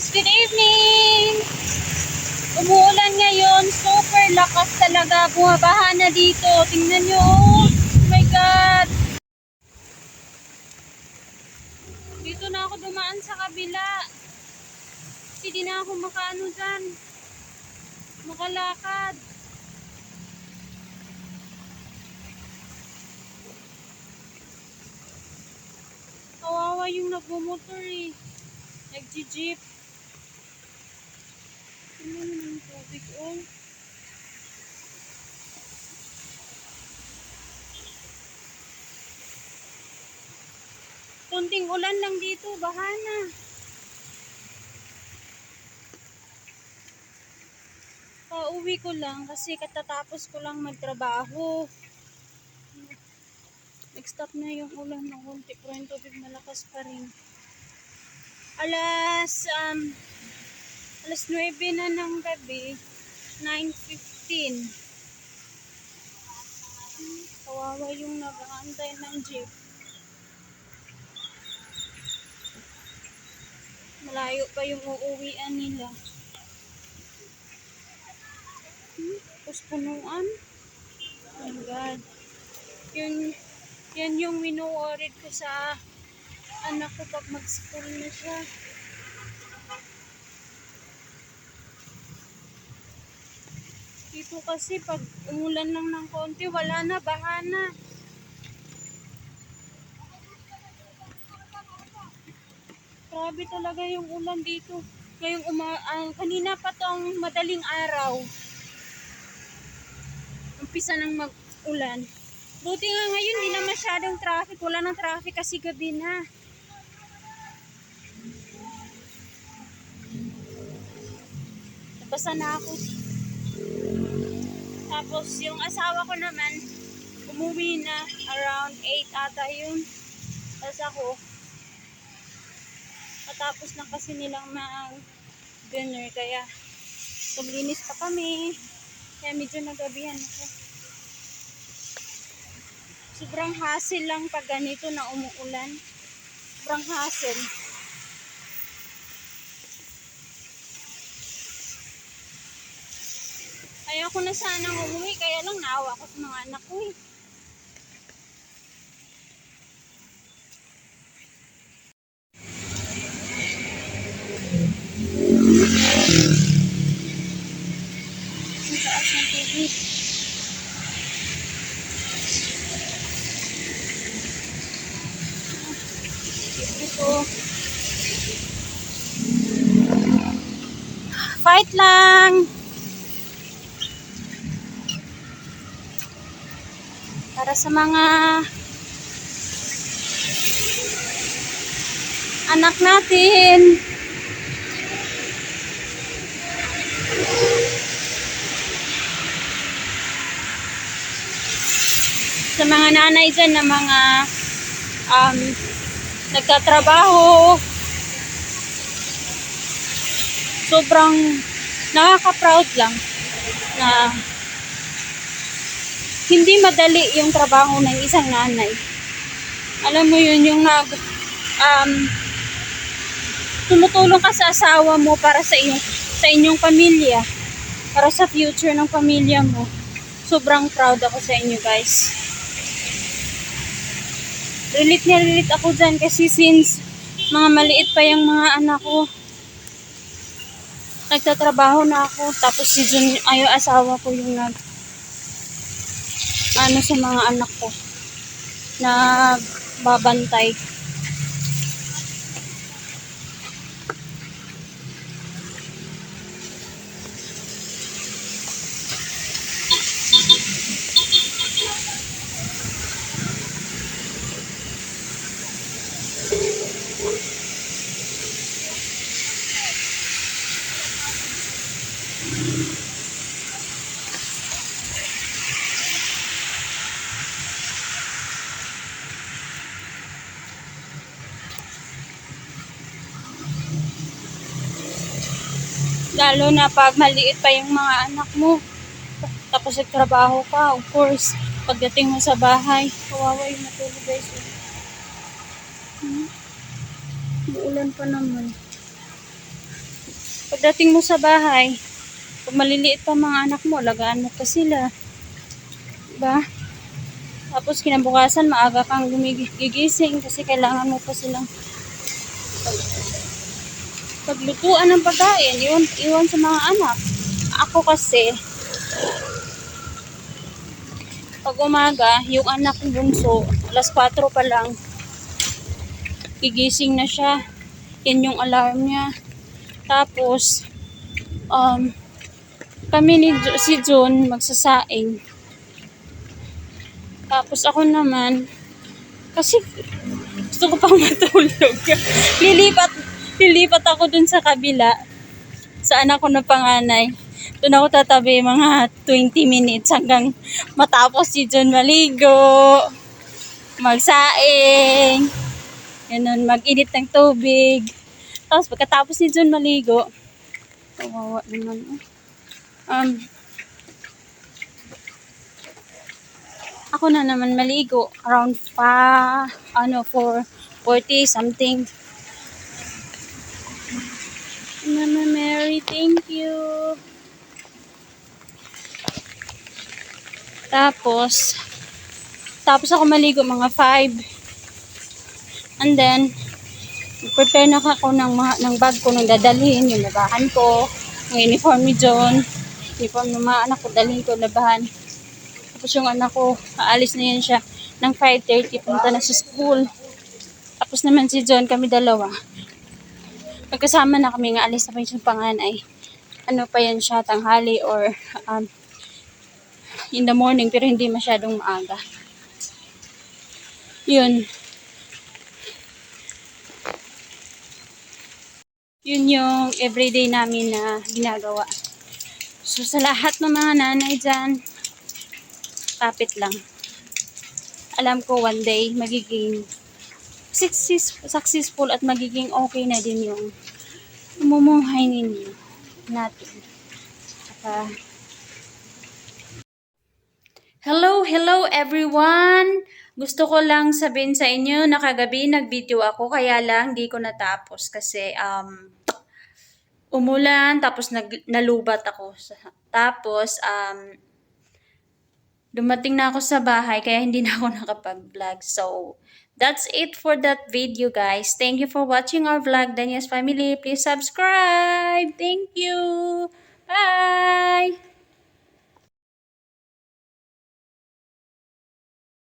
guys! Good evening! Umuulan ngayon. Super lakas talaga. Bumabaha na dito. Tingnan nyo. Oh my God! Dito na ako dumaan sa kabila. Kasi di na ako makaano dyan. Makalakad. Kawawa yung nagmumotor eh. Nagji-jeep. Tingnan mo ng tubig oh. Kunting ulan lang dito, bahana. Pauwi ko lang kasi katatapos ko lang magtrabaho. Nag-stop na yung ulan ng konti pero yung tubig malakas pa rin. Alas, um, alas 9 na ng gabi, 9.15. Hmm, Kawawa yung nag-aantay ng jeep. Malayo pa yung uuwian nila. Hmm, tapos punuan. Oh my God. Yun, yan yung wino-worried ko sa anak ko pag mag-school na siya. Dito kasi pag umulan lang ng konti, wala na, baha na. Grabe talaga yung ulan dito. Ngayong uma ah, kanina pa tong madaling araw. Umpisa nang mag-ulan. Buti nga ngayon, hindi na masyadong traffic. Wala nang traffic kasi gabi na. Nabasa na ako. Tapos yung asawa ko naman, umuwi na around 8 ata yun. Tapos ako, katapos na kasi nilang mag dinner kaya paglinis pa kami. Kaya medyo nagabihan ako. Sobrang hassle lang pag ganito na umuulan. Sobrang hassle. Ayoko na sanang umuwi, kaya lang naawa ko sa mga anak ko eh. Fight lang! Para sa mga anak natin. Sa mga nanay dyan na mga um, nagtatrabaho. Sobrang nakaka-proud lang na hindi madali yung trabaho ng isang nanay. Alam mo yun, yung nag, um, tumutulong ka sa asawa mo para sa iyong, sa inyong pamilya, para sa future ng pamilya mo. Sobrang proud ako sa inyo guys. Relate na relate ako dyan kasi since mga maliit pa yung mga anak ko, nagtatrabaho na ako. Tapos si Jun, ay, yung asawa ko yung nag, ano sa mga anak ko, nagbabantay. Lalo na pag maliit pa yung mga anak mo. Tapos nagtrabaho ka, of course. Pagdating mo sa bahay, kawawa yung matulog guys. Hmm? Uulan pa naman. Pagdating mo sa bahay, pag maliliit pa mga anak mo, lagaan mo pa sila. Diba? Tapos kinabukasan, maaga kang gumigising kasi kailangan mo pa silang paglutuan ng pagkain, iwan, iwan sa mga anak. Ako kasi, pag umaga, yung anak ng bunso, alas 4 pa lang, gigising na siya. Yan yung alarm niya. Tapos, um, kami ni si John magsasaing. Tapos ako naman, kasi gusto ko pang matulog. lilipat, lilipat ako dun sa kabila. Sa anak ko na panganay. Doon ako tatabi mga 20 minutes hanggang matapos si John maligo, magsaing, ganun, mag-init ng tubig. Tapos pagkatapos ni John maligo, kawawa naman. oh. Um, ako na naman maligo around pa ano for 40 something Mama Mary thank you tapos tapos ako maligo mga 5 and then prepare na ako ng, ng bag ko nung dadalhin yung labahan ko yung uniform ni John uniform ng mga anak ko dalhin ko labahan tapos yung anak ko, aalis na yan siya ng 5.30, punta na sa school. Tapos naman si John, kami dalawa. Magkasama na kami nga, alis na pa yung panganay. Ano pa yan siya, tanghali or um, in the morning, pero hindi masyadong maaga. Yun. Yun yung everyday namin na ginagawa. So, sa lahat ng mga nanay dyan, kapit lang. Alam ko one day magiging success, successful at magiging okay na din yung umumuhay ninyo natin. Saka, hello, hello everyone! Gusto ko lang sabihin sa inyo na kagabi nag-video ako kaya lang di ko natapos kasi um, umulan tapos nag, nalubat ako. Tapos um, dumating na ako sa bahay kaya hindi na ako nakapag-vlog. So, that's it for that video guys. Thank you for watching our vlog. Daniel's Family, please subscribe. Thank you. Bye!